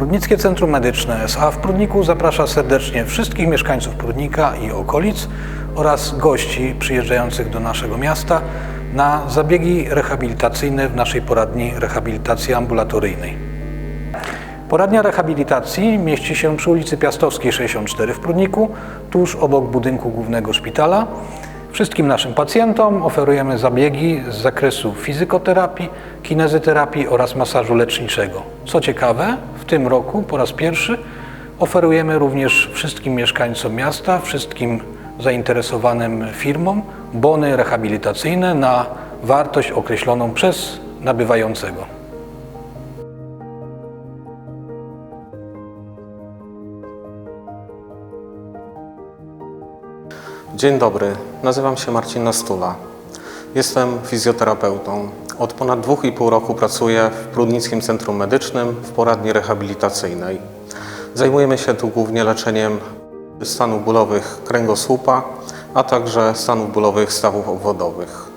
Prudnickie Centrum Medyczne SA w Prudniku zaprasza serdecznie wszystkich mieszkańców Prudnika i okolic oraz gości przyjeżdżających do naszego miasta na zabiegi rehabilitacyjne w naszej poradni rehabilitacji ambulatoryjnej. Poradnia rehabilitacji mieści się przy ulicy Piastowskiej 64 w Prudniku, tuż obok budynku głównego szpitala. Wszystkim naszym pacjentom oferujemy zabiegi z zakresu fizykoterapii, kinezyterapii oraz masażu leczniczego. Co ciekawe, w tym roku po raz pierwszy oferujemy również wszystkim mieszkańcom miasta, wszystkim zainteresowanym firmom bony rehabilitacyjne na wartość określoną przez nabywającego. Dzień dobry, nazywam się Marcin Nastula. Jestem fizjoterapeutą. Od ponad dwóch i pół roku pracuję w Prudnickim Centrum Medycznym w poradni rehabilitacyjnej. Zajmujemy się tu głównie leczeniem stanów bólowych kręgosłupa, a także stanów bólowych stawów obwodowych.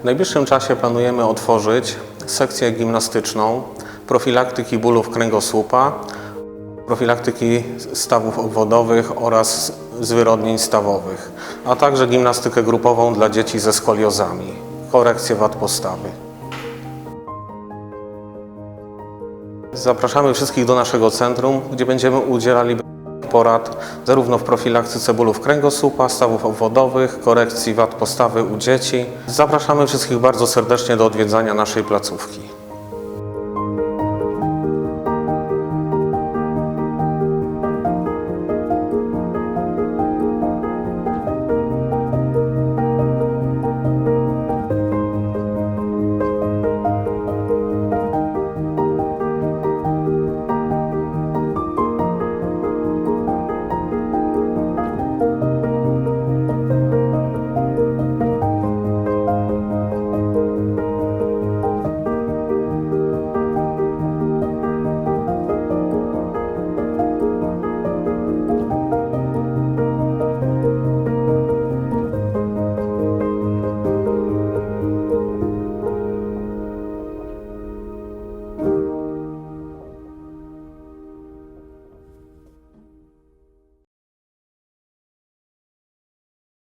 W najbliższym czasie planujemy otworzyć sekcję gimnastyczną profilaktyki bólów kręgosłupa, profilaktyki stawów obwodowych oraz zwyrodnień stawowych, a także gimnastykę grupową dla dzieci ze skoliozami, korekcję wad postawy. Zapraszamy wszystkich do naszego centrum, gdzie będziemy udzielali porad zarówno w profilaktyce bólów kręgosłupa, stawów obwodowych, korekcji wad postawy u dzieci. Zapraszamy wszystkich bardzo serdecznie do odwiedzania naszej placówki.